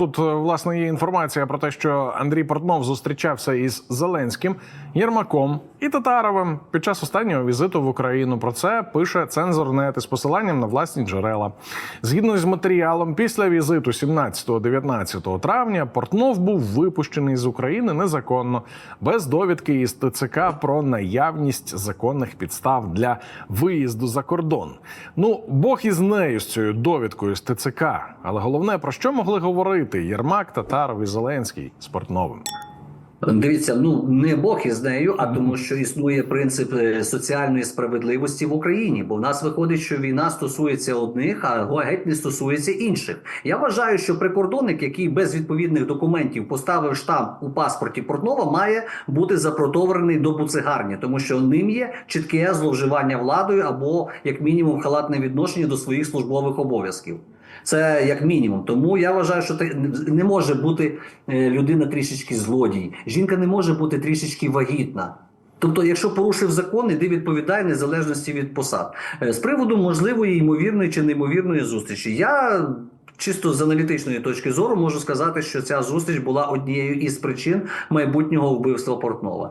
Тут е, власне є інформація про те, що Андрій Портнов зустрічався із Зеленським, Єрмаком і Татаровим під час останнього візиту в Україну. Про це пише цензорнет із посиланням на власні джерела. Згідно з матеріалом, після візиту 17-19 травня Портнов був випущений з України незаконно, без довідки із ТЦК про наявність законних підстав для виїзду за кордон. Ну, Бог із нею з цією довідкою з ТЦК. Але головне про що могли говорити Єрмак, Татаров і Зеленський з Портновим. Дивіться, ну не Бог із нею, а тому, що існує принцип е, соціальної справедливості в Україні. Бо в нас виходить, що війна стосується одних, а геть не стосується інших. Я вважаю, що прикордонник, який без відповідних документів поставив штамп у паспорті Портнова, має бути запротоврений до буцегарні, тому що ним є чітке зловживання владою або як мінімум халатне відношення до своїх службових обов'язків. Це як мінімум. Тому я вважаю, що не може бути е, людина трішечки злодій. Жінка не може бути трішечки вагітна. Тобто, якщо порушив закон, іди відповідай незалежності від посад. Е, З приводу можливої ймовірної чи неймовірної зустрічі, я чисто з аналітичної точки зору можу сказати, що ця зустріч була однією із причин майбутнього вбивства Портнова.